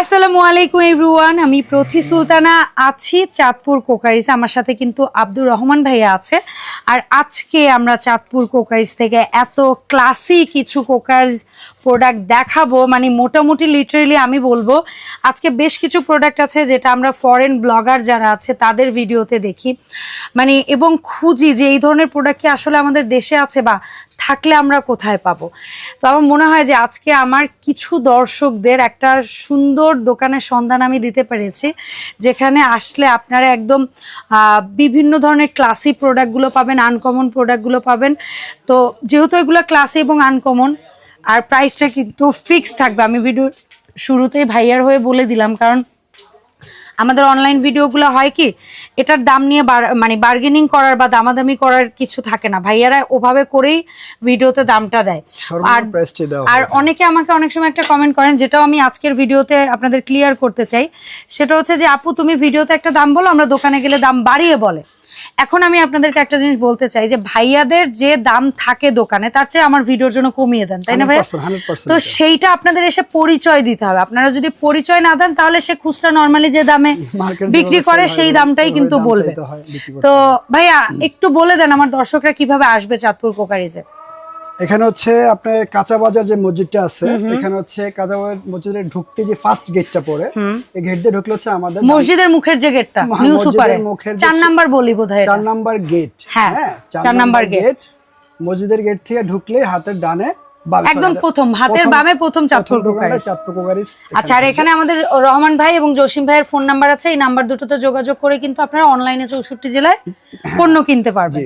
আসসালামু আলাইকুম এভরিওয়ান আমি প্রতি সুলতানা আছি চাঁদপুর কোকারিস আমার সাথে কিন্তু আব্দুর রহমান ভাইয়া আছে। আর আজকে আমরা চাঁদপুর কোকারিস থেকে এত ক্লাসি কিছু কোকারিস প্রোডাক্ট দেখাবো। মানে মোটামুটি লিটারেলি আমি বলব, আজকে বেশ কিছু প্রোডাক্ট আছে যেটা আমরা ফরেন ব্লগার যারা আছে, তাদের ভিডিওতে দেখি। মানে এবং খুঁজি যে এই ধরনের প্রোডাক্ট কি আসলে আমাদের দেশে আছে বা থাকলে আমরা কোথায় পাবো? তো আমার মনে হয় যে আজকে আমার কিছু দর্শকদের একটা সুন্দর দোকানের সন্ধান আমি দিতে পেরেছি, যেখানে আসলে আপনারা একদম বিভিন্ন ধরনের ক্লাসি প্রোডাক্টগুলো পাবেন আনকমন প্রোডাক্টগুলো পাবেন। তো যেহেতু এগুলো ক্লাসি এবং আনকমন আর প্রাইসটা কিন্তু ফিক্স থাকবে। আমি ভিডিও শুরুতেই ভাইয়ার হয়ে বলে দিলাম, কারণ আমাদের অনলাইন ভিডিওগুলো হয় কি এটার দাম নিয়ে মানে বার্গেনিং করার বা দামাদামি করার কিছু থাকে না। ভাইয়ারা ওভাবে করেই ভিডিওতে দামটা দেয়। আর আর অনেকে আমাকে অনেক সময় একটা কমেন্ট করেন যেটাও আমি আজকের ভিডিওতে আপনাদের ক্লিয়ার করতে চাই। সেটা হচ্ছে যে আপু তুমি ভিডিওতে একটা দাম বলো আমরা দোকানে গেলে দাম বাড়িয়ে বলে। এখন আমি আপনাদেরকে একটা জিনিস বলতে চাই যে ভাইয়াদের যে দাম থাকে দোকানে তার চেয়ে আমার ভিডিওর জন্য কমিয়ে দেন তাই না ভাইয়া? 100%, 100% তো সেইটা আপনাদের এসে পরিচয় দিতে হবে। আপনারা যদি পরিচয় না দেন তাহলে সে খুচরা নর্মালি যে দামে বিক্রি করে সেই দামটাই কিন্তু বলবে। তো ভাইয়া একটু বলে দেন আমার দর্শকরা কীভাবে আসবে চাঁদপুর কোকারিজে এখানে হচ্ছে আপনার কাঁচা বাজার যে মসজিদটা আছে এখানে হচ্ছে কাঁচা বাজার মসজিদে ঢুকতে যে ফার্স্ট গেটটা পড়ে এই গেট দিয়ে ঢুকলে হচ্ছে আমাদের মসজিদের মুখের যে গেটটা নিউ সুপারের সুপারে মুখের চার নাম্বার বলি বোধহয় চার নাম্বার গেট হ্যাঁ, চার নাম্বার গেট মসজিদের গেট থেকে ঢুকলে হাতের ডানে একদম প্রথম, হাতের বামে প্রথম চাঁদপুর কোকারিস। কোকারিস আচ্ছা আর এখানে আমাদের রহমান ভাই এবং জসিম ভাইয়ের ফোন নাম্বার আছে। এই নাম্বার দুটোতে যোগাযোগ করে কিন্তু আপনারা অনলাইনে চৌষট্টি জেলায় পণ্য কিনতে পারবেন।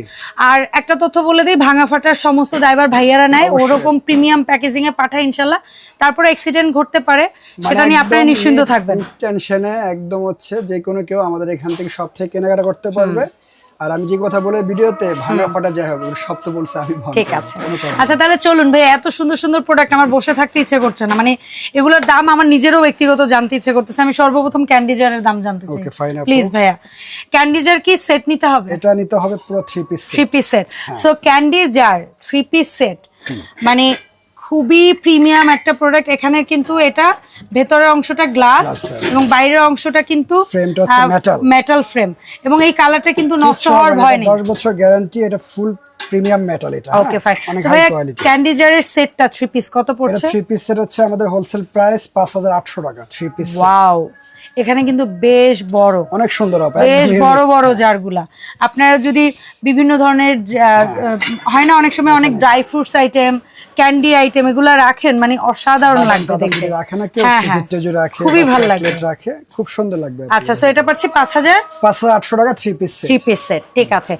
আর একটা তথ্য বলে দিই ভাঙা ফাটার সমস্ত ড্রাইভার ভাইয়ারা নেয়। ওরকম প্রিমিয়াম প্যাকেজিং এ পাঠায় ইনশাল্লাহ। তারপরে অ্যাক্সিডেন্ট ঘটতে পারে মানে সেটা নিয়ে আপনারা নিশ্চিন্ত থাকবেন। টেনশনে একদম হচ্ছে যে কোনো কেউ আমাদের এখান থেকে সব থেকে কেনাকাটা করতে পারবে। আর আমি যে কথা বলে ভিডিওতে ভাঙা ফাটা যাই হবে সব তো বলছে আমি ঠিক আছে। আচ্ছা তাহলে চলুন ভাই এত সুন্দর সুন্দর প্রোডাক্ট আমার বসে থাকতে ইচ্ছে করছে না। মানে এগুলোর দাম আমার নিজেরও ব্যক্তিগত জানতে ইচ্ছে করতেছে। আমি সর্বপ্রথম ক্যান্ডিজারের দাম জানতে চাই। Fine, আপু। প্লিজ ভাইয়া ক্যান্ডিজার কি সেট নিতে হবে? এটা নিতে হবে পুরো three piece three piece set. So candy jar three piece set মানে খুবই প্রিমিয়াম একটা প্রোডাক্ট এখানে কিন্তু এটা ভেতরের অংশটা গ্লাস এবং বাইরের অংশটা কিন্তু। মেটাল ফ্রেম এবং এই কালারটা কিন্তু নষ্ট হওয়ার ভয় নেই। দশ বছর গ্যারান্টি এটা ফুল প্রিমিয়াম মেটাল এটা? ওকে ফাইন ক্যান্ডি জারের সেটটা 3 পিস কত এটা পড়ছে? পিস পিসের হচ্ছে আমাদের হোলসেল প্রাইস পাঁচ হাজার আটশো টাকা 3 পিস ওয়াও এখানে কিন্তু বেশ বড়। অনেক সুন্দর বেশ বড় বড় জারগুলা। আপনারা যদি বিভিন্ন ধরনের হয় না অনেক সময় অনেক dry fruits item candy item এগুলা রাখেন মানে অসাধারণ লাগবে দেখতে। রাখে না কেউ হ্যাঁ, হ্যাঁ। রাখে খুবই ভালো লাগবে। রাখে খুব সুন্দর লাগবে আচ্ছা এটা পাচ্ছি পাঁচ হাজার? পাঁচ হাজার আটশো টাকা three piece three piece set ঠিক আছে।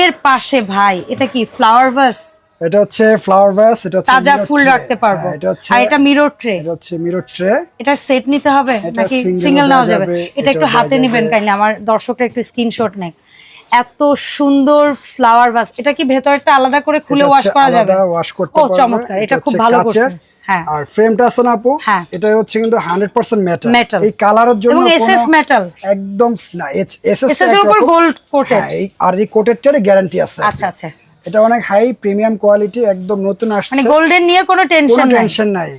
এর পাশে ভাই এটা কি ফ্লাওয়ার ভাস এটা হচ্ছে ফ্লাওয়ার ভাস এটা হচ্ছে তাজা ফুল রাখতে পারব। হ্যাঁ, এটা হচ্ছে আর এটা মিরর ট্রে এটা হচ্ছে মিরর ট্রে এটা সেট নিতে হবে নাকি সিঙ্গেল ও নেওয়া যাবে? এটা একটু হাতে নিবেন কাইন্ডলি আমার দর্শকরা একটু স্ক্রিনশট নেয় এত সুন্দর ফ্লাওয়ার ভাস এটা কি ভেতরটা আলাদা করে খুলে ওয়াশ করা যাবে? ওয়াশ করতে ও চমৎকার এটা খুব ভালো। করছে হ্যাঁ। আর ফ্রেমটা আছে না আপু? হ্যাঁ। এটা হচ্ছে কিন্তু হান্ড্রেড পার্সেন্ট মেটাল Metal। এই কালারের জন্য এবং এসএস মেটাল একদম না এসএস এর উপর গোল্ড কোটেড আর এই কোটেডটার গ্যারান্টি আছে আচ্ছা আচ্ছা। এটা অনেক হাই প্রিমিয়াম কোয়ালিটি একদম নতুন আসছে। মানে গোল্ডেন নিয়ে কোনো টেনশন নাই। টেনশন নাই।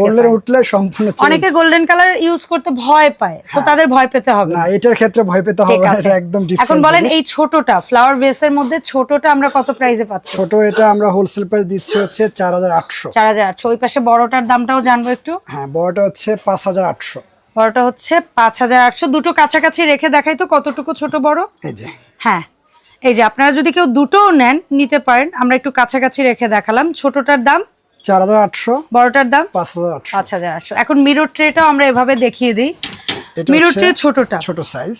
গোল্ডেন উঠলে সম্পূর্ণ। অনেকে গোল্ডেন কালার ইউজ করতে ভয় পায় তো তাদের ভয় পেতে হবে। না এটার ক্ষেত্রে ভয় পেতে হবে না এটা একদম এখন বলেন এই ছোটটা ফ্লাওয়ার ভেসের মধ্যে ছোটটা আমরা কত প্রাইসে পাচ্ছি? ছোট এটা আমরা হোলসেল প্রাইস দিচ্ছি হচ্ছে চার হাজার আটশো। চার হাজার আটশো। ওই পাশে বড়টার দামটাও জানব একটু। হ্যাঁ বড়টা হচ্ছে পাঁচ হাজার আটশো। বড়টা হচ্ছে পাঁচ হাজার আটশো। দুটো কাছাকাছি রেখে দেখাই তো কতটুকু ছোট বড়? এই যে। হ্যাঁ। এই যে আপনারা যদি কেউ দুটোও নেন নিতে পারেন। আমরা একটু কাছাকাছি রেখে দেখালাম। ছোটটার দাম? চার হাজার আটশো। বড়টার দাম? পাঁচ হাজার আটশো। পাঁচ হাজার আটশো। এখন মিরর ট্রেটাও আমরা এভাবে দেখিয়ে দিই। মিরর ট্রে ছোটটা। ছোট সাইজ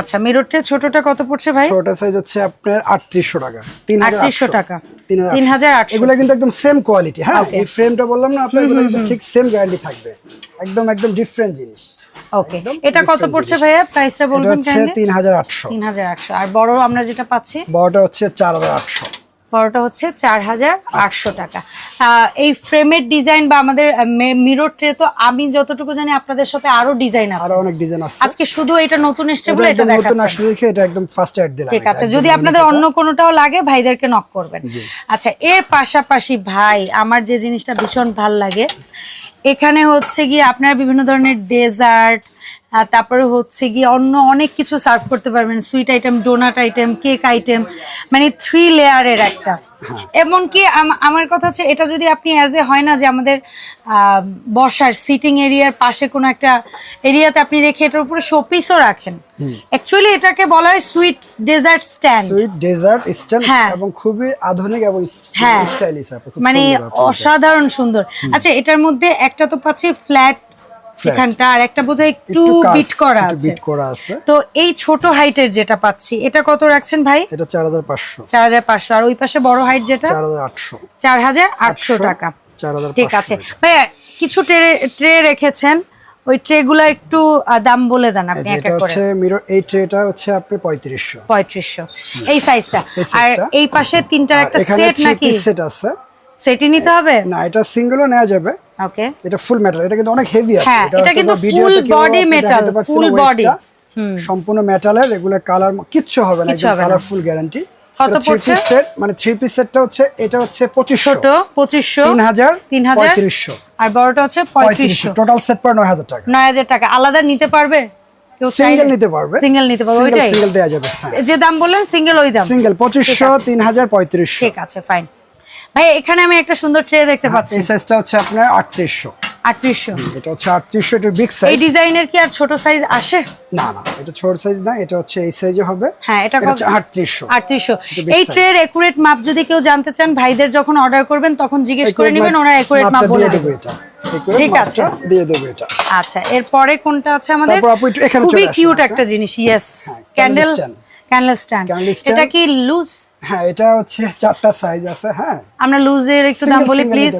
আচ্ছা মিরর ট্রে ছোটটা কত পড়ছে ভাই? ছোট সাইজ হচ্ছে আপনার আটত্রিশশো টাকা। তিন হাজার আটত্রিশশো আটশো। টাকা। তিন তিন হাজার আটশো। এগুলো কিন্তু একদম সেম কোয়ালিটি হ্যাঁ? এই ফ্রেমটা বললাম না আপনার এগুলো কিন্তু ঠিক সেম গ্যারান্টি থাকবে। একদম একদম ডিফারেন্ট জিনিস। ওকে এটা কত পড়ছে ভাইয়া? প্রাইসটা বলবেন হচ্ছে আর বড় আমরা যেটা পাচ্ছি? বড়টা হচ্ছে চার হাজার আটশো। বড়টা হচ্ছে চার হাজার আটশো টাকা। এই ফ্রেমের ডিজাইন বা আমাদের মিরর ট্রে তো আমি যতটুকু জানি আপনাদের শপে আরও ডিজাইন আছে। আরও অনেক ডিজাইন আছে। আজকে শুধু এটা নতুন এসছে বলে এটা নতুন আসলে দেখে এটা একদম ফার্স্ট অ্যাড দিলাম ঠিক আছে যদি আপনাদের অন্য কোনোটাও লাগে ভাইদেরকে নক করবেন। আচ্ছা এর পাশাপাশি ভাই আমার যে জিনিসটা ভীষণ ভালো লাগে এখানে হচ্ছে গিয়ে আপনার বিভিন্ন ধরনের ডেজার্ট তারপরে হচ্ছে গিয়ে অন্য অনেক কিছু সার্ভ করতে পারবেন sweet item donut item cake item মানে থ্রি লেয়ারের একটা হ্যাঁ। এমনকি আমার কথা হচ্ছে এটা যদি আপনি অ্যাজ এ হয় না যে আমাদের বসার সিটিং এরিয়ার পাশে কোনো একটা এরিয়াতে আপনি রেখে এটার উপরে শোপিসও রাখেন অ্যাকচুয়ালি এটাকে বলা হয় sweet dessert stand sweet dessert stand হ্যাঁ। এবং খুবই আধুনিক এবং হ্যাঁ স্টাইলিশ মানে আপু এটা। অসাধারণ সুন্দর আচ্ছা এটার মধ্যে একটা তো পাচ্ছি ফ্ল্যাট। এখানটা আর একটা বোধহয় একটু বিট করা আছে। বিট করা আছে। তো এই ছোট হাইটের যেটা পাচ্ছি এটা কত রাখছেন ভাই? এটা চার হাজার পাঁচশো। চার হাজার পাঁচশো। আর ওই পাশে বড় হাইট যেটা? চার হাজার আটশো। চার হাজার আটশো টাকা। চার ঠিক আছে। ভাইয়া কিছু ট্রে রেখেছেন। ওই ট্রে গুলা একটু দাম বলে দেন আপনি এক এক করে। হচ্ছে মিরর এই ট্রেটা হচ্ছে আপনি পঁয়ত্রিশশো। পঁয়ত্রিশশো। এই সাইজটা আর এই পাশে তিনটার একটা সেট নাকি? সেট আছে। সেটই নিতে হবে? না এটা সিঙ্গেলও নেওয়া যাবে। ওকে এটা ফুল মেটাল এটা কিন্তু অনেক হেভি আছে। হ্যাঁ, এটা কিন্তু বা ভিডিওতে full কেউ body আপনি metal, দেখাতে পারছেন না full body। ওয়েটটা। সম্পূর্ণ মেটালের এগুলো কালার কিচ্ছু হবে না একদম কালারফুল গ্যারান্টি কত পড়ছে? সেট মানে থ্রি পিস সেটটা হচ্ছে এটা হচ্ছে ছোট আর বড়টা হচ্ছে টোটাল টাকা। আলাদা নিতে পারবে? সিঙ্গেল নিতে পারবে। সিঙ্গেল নিতে পারবে সিঙ্গেল ওইটাই? সিঙ্গেল দেওয়া যাবে হ্যাঁ। যে দাম বললেন সিঙ্গেল ওই দাম। সিঙ্গেল পঁচিশশো তিন হাজার পঁয়ত্রিশশো। ঠিক আছে ফাইন ভাই এখানে আমি একটা সুন্দর ট্রে দেখতে পাচ্ছি। এই সাইজটা হচ্ছে আপনার আটত্রিশশো। আটত্রিশশো। এটা হচ্ছে আটত্রিশশো এটা বিগ এই ডিজাইনের কি আর ছোট সাইজ আসে? না না এটা ছোট সাইজ না এটা হচ্ছে এই সাইজে হবে। হ্যাঁ এটা হচ্ছে আটত্রিশশো। আটত্রিশশো। big এই size। ট্রের একুরেট মাপ যদি কেউ জানতে চান ভাইদের যখন অর্ডার করবেন তখন জিজ্ঞেস করে নেবেন ওরা একুরেট মাপ বলে দেবে। এটা। ঠিক আছে। দিয়ে দেবো এটা। আচ্ছা এরপরে কোনটা আছে আমাদের? খুবই কিউট একটা জিনিস ইয়েস হ্যাঁ, ক্যান্ডেল। ক্যান্ডেল স্ট্যান্ড এটা কি লুজ হ্যাঁ এটা হচ্ছে চারটা সাইজ আছে হ্যাঁ। আমরা লুজের একটু দাম বলি প্লিজ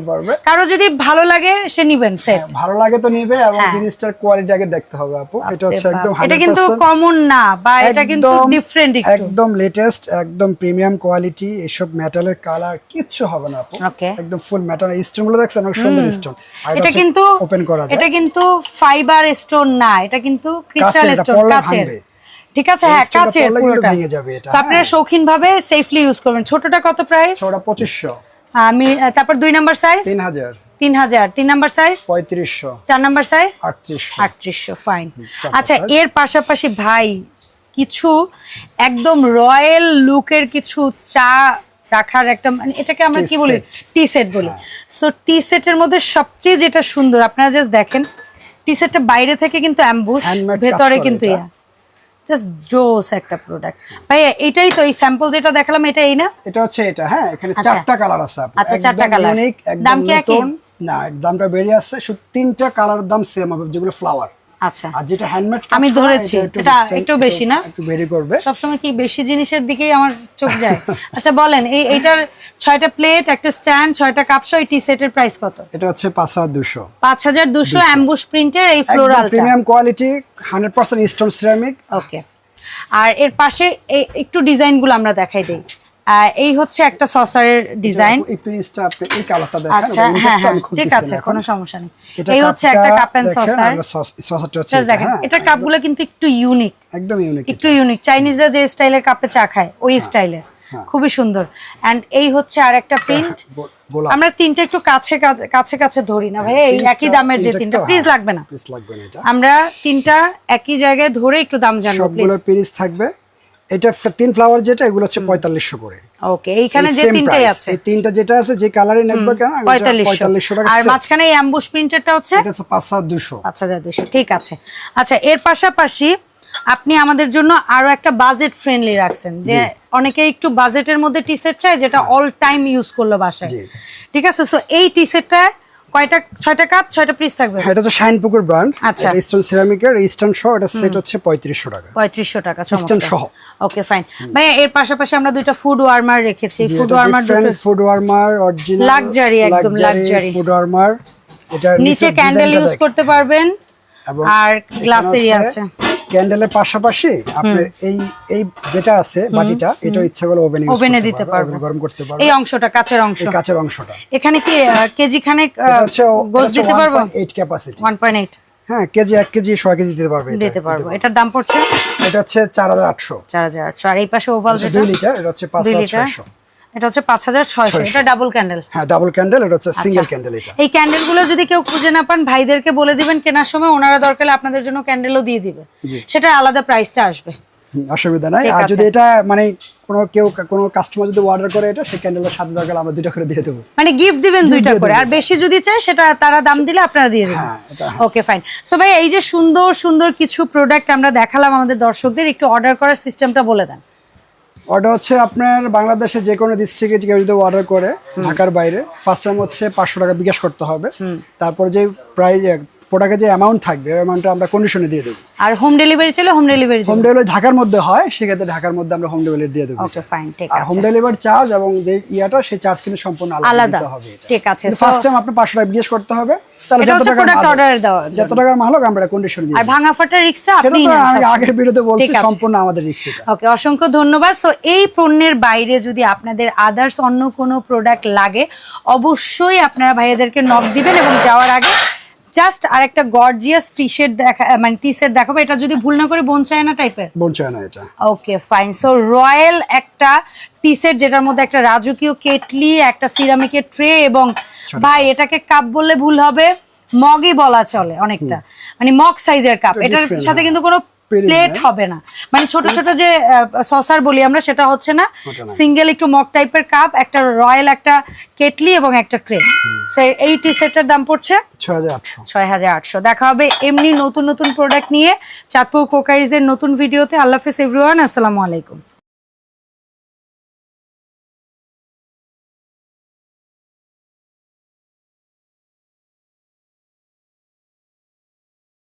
কারও যদি ভালো লাগে সে নিবেন সেট ভালো লাগে তো নিবে এবং হ্যাঁ। জিনিসটার কোয়ালিটি আগে দেখতে হবে আপু। এটা হচ্ছে একদম এটা কিন্তু কমন না বা এটা কিন্তু ডিফারেন্ট একটু। একদম লেটেস্ট একদম প্রিমিয়াম কোয়ালিটি এসব মেটালের কালার কিচ্ছু হবে না আপু। একদম ফুল মেটাল স্টোনগুলো দেখছেন অনেক সুন্দর স্টোন এটা কিন্তু ওপেন করা যায়। এটা কিন্তু ফাইবার স্টোন না এটা কিন্তু ক্রিস্টাল স্টোন কাচের। ঠিক আছে? হ্যাঁ কাচের পুরোটা। ভেঙে যাবে এটা, আপনারা। শৌখিন ভাবে সেফলি ইউজ করবেন। ছোটটা কত প্রাইস ওটা পঁচিশশো। আমি তারপর দুই নাম্বার সাইজ তিন হাজার। তিন হাজার। তিন নাম্বার সাইজ পঁয়ত্রিশশো। চার নাম্বার সাইজ আটত্রিশশো। আটত্রিশশো ফাইন আচ্ছা এর পাশাপাশি ভাই কিছু একদম রয়্যাল লুকের কিছু চা রাখার একটা মানে এটাকে আমরা কি বলি। টি সেট বলি। সো টি সেটের মধ্যে সবচেয়ে যেটা সুন্দর আপনারা জাস্ট দেখেন টি সেটটা বাইরে থেকে কিন্তু অ্যাম্বুশ ভেতরে কিন্তু ইয়া। জাস্ট জোস একটা প্রোডাক্ট ভাই এটাই তো এই স্যাম্পল যেটা দেখালাম এটা এই না? এটা হচ্ছে এটা হ্যাঁ এখানে আচ্ছা। চারটা কালার আছে আচ্ছা, চারটা একদম unique, একদম দাম কি একই? না দামটা বেরিয়ে আসছে। শুধু তিনটা কালার দাম সেম হবে যেগুলো ফ্লাওয়ার আচ্ছা। আর যেটা হ্যান্ডমেড আমি ধরেছি, এটা একটু বেশি না? একটু বেরি করবে। সবসময় কি বেশি জিনিসের দিকেই আমার চোখ যায়? আচ্ছা বলেন এই এইটার ছয়টা প্লেট একটা স্ট্যান্ড ছয়টা কাপসহ এই টি সেটের প্রাইস কত? এটা হচ্ছে পাঁচ হাজার দুশো। পাঁচ হাজার দুশো অ্যাম্বুশ প্রিন্টের এই ফ্লোরালটা premium quality hundred percent stone ceramic okay আর এর পাশে একটু ডিজাইনগুলো আমরা দেখাই দেই। এই হচ্ছে একটা সসারের ডিজাইন এই পিসটা আপনি এই কালারটা দেখেন আচ্ছা হ্যাঁ হ্যাঁ ঠিক আছে কোনো সমস্যা নেই। এই হচ্ছে একটা কাপ এন্ড সসার সসারটা হচ্ছে দেখেন হ্যাঁ, এটা কাপগুলো কিন্তু একটু ইউনিক একদম ইউনিক একটু ইউনিক চাইনিজরা যে স্টাইলের কাপে চা খায় ওই স্টাইলের। খুবই সুন্দর। এন্ড এই হচ্ছে আর একটা প্রিন্ট আমরা তিনটা একটু কাছে কাছে কাছে ধরি না ভাই এই একই দামের যে তিনটা প্লিজ লাগবে না। please লাগবে না এটা। আমরা তিনটা একই জায়গায় ধরে একটু দাম জানব প্লিজ সবগুলো পিস থাকবে। এটা তিন ফ্লাওয়ার যেটা এগুলো হচ্ছে পঁয়তাল্লিশশো করে। ওকে এইখানে যে তিনটাই আছে। এই তিনটা যেটা আছে যে কালারে নেকবে কেন এগুলো হচ্ছে পঁয়তাল্লিশশো। পঁয়তাল্লিশশো টাকা আর মাঝখানে এই অ্যাম্বুশ প্রিন্টেরটা হচ্ছে? এটা হচ্ছে পাঁচ হাজার দুশো। পাঁচ হাজার দুশো ঠিক আছে। আচ্ছা এর পাশাপাশি আপনি আমাদের জন্য আরও একটা বাজেট ফ্রেন্ডলি রাখছেন যে অনেকে একটু বাজেটের মধ্যে টি সেট চায় যেটা অল টাইম ইউজ করল বাসায়। ঠিক আছে সো এই টি সেটটা কয়টা ছয়টা কাপ ছয়টা পিস থাকবে? এটা তো শাইনপুকুর ব্র্যান্ড আচ্ছা। সিরামিকের স্টোন সহ এটা সেট হচ্ছে পঁয়ত্রিশশো টাকা। সহ। ওকে ফাইন ভাইয়া এর পাশাপাশি আমরা দুইটা ফুড ওয়ার্মার রেখেছি। ফুড ওয়ার্মার দুটো ফুড ওয়ার্মার অরিজিনাল Luxury, একদম luxury। ফুড ওয়ার্মার এটা নিচে ক্যান্ডেল ইউজ করতে পারবেন। আর হচ্ছে আছে। ক্যান্ডেলের পাশাপাশি আপনার এই এই যেটা আছে বাটিটা এটা ইচ্ছা করলে ওভেনে ওভেনে দিতে পারব। গরম করতে পারব এই অংশটা কাচের অংশ। এই কাঁচের অংশটা। এখানে কি কেজি খানেক গোস দিতে পারব? Eight capacity one point eight হ্যাঁ কেজি এক কেজি ছয় কেজি দিতে পারবে। দিতে পারব। এটার দাম পড়ছে? এটা হচ্ছে চার হাজার আটশো। চার হাজার আটশো। আর এই পাশে ওভাল যেটা? দুই লিটার এটা হচ্ছে পাঁচ লিটার? এটা হচ্ছে পাঁচ হাজার ছয়শো এটা ডাবল ক্যান্ডেল হ্যাঁ ডাবল ক্যান্ডেল এটা হচ্ছে সিঙ্গেল আচ্ছা। ক্যান্ডেল এটা। এই ক্যান্ডেলগুলো যদি কেউ খুঁজে না পান ভাইদেরকে বলে দিবেন কেনার সময় ওনারা দরকার আপনাদের জন্য ক্যান্ডেলও দিয়ে দিবে। সেটা আলাদা প্রাইসটা আসবে। অসুবিধা নাই। আর যদি এটা মানে কোনো কেউ কোনো কাস্টমার যদি অর্ডার করে এটা সেই ক্যান্ডেলের সাথে দরকার আমরা দুটো করে দিয়ে দেবো। মানে গিফট দিবেন দুইটা করে। আর বেশি যদি চাই সেটা তারা দাম দিলে আপনারা দিয়ে দিবেন। ওকে ফাইন সো ভাই এই যে সুন্দর সুন্দর কিছু প্রোডাক্ট আমরা দেখালাম আমাদের দর্শকদের একটু অর্ডার করার সিস্টেমটা বলে দেন। অর্ডার হচ্ছে আপনার বাংলাদেশে যে কোনো ডিস্ট্রিক্টে কেউ যদি অর্ডার করে ঢাকার বাইরে ফার্স্ট টাইম হচ্ছে পাঁচশো টাকা বিকাশ করতে হবে। তারপর যে প্রাইস প্রোডাক্টের যে অ্যামাউন্ট থাকবে ওই অ্যামাউন্টটা আমরা কন্ডিশনে দিয়ে দেবো। আর হোম ডেলিভারি চলে হোম ডেলিভারি হোম ডেলিভারি ঢাকার মধ্যে হয় সেক্ষেত্রে ঢাকার মধ্যে আমরা হোম ডেলিভারি দিয়ে দেবো। ওকে ফাইন ঠিক আর হোম ডেলিভারি চার্জ এবং যে ইয়াটা সেই চার্জ কিন্তু সম্পূর্ণ আলাদা দিতে হবে ঠিক আছে ফার্স্ট টাইম আপনি পাঁচশো টাকা বিকাশ করতে হবে তাহলে যত প্রোডাক্ট মাল অর্ডার দেওয়া। যত টাকার মাল হোক আমরা কন্ডিশন আর ভাঙা ফাটার নেন আমি আগের ভিডিওতে বলছি সম্পূর্ণ আমাদের রিক্স এটা। ওকে অসংখ্য ধন্যবাদ। সো এই পণ্যের বাইরে যদি আপনাদের আদার্স অন্য কোনো প্রোডাক্ট লাগে অবশ্যই আপনারা ভাইয়াদেরকে নক দিবেন এবং যাওয়ার আগে জাস্ট আর একটা গর্জিয়াস টি শার্ট দেখা মানে টি শার্ট দেখাবো। এটা যদি ভুল না করে বোন চায়না টাইপের বোন চায়না এটা। ওকে ফাইন সো রয়্যাল একটা টি সেট যেটার মধ্যে একটা রাজকীয় কেটলি একটা সিরামিকের ট্রে এবং ভাই এটাকে কাপ বললে ভুল হবে। মগই বলা চলে অনেকটা। মানে মগ সাইজের কাপ এটার সাথে। কিন্তু কোনো প্লেট হবে না। মানে ছোট ছোট যে সসার বলি আমরা সেটা হচ্ছে না সিঙ্গেল একটু মগ টাইপের কাপ একটা রয়্যাল একটা কেটলি এবং একটা ট্রে এই টি সেটের দাম পড়ছে ছয় হাজার আটশো। দেখা হবে এমনি নতুন নতুন প্রোডাক্ট নিয়ে চাঁদপুর কোকারিজের নতুন ভিডিওতে আল্লাহ হাফিজ এভরিওয়ান আসসালামু আলাইকুম।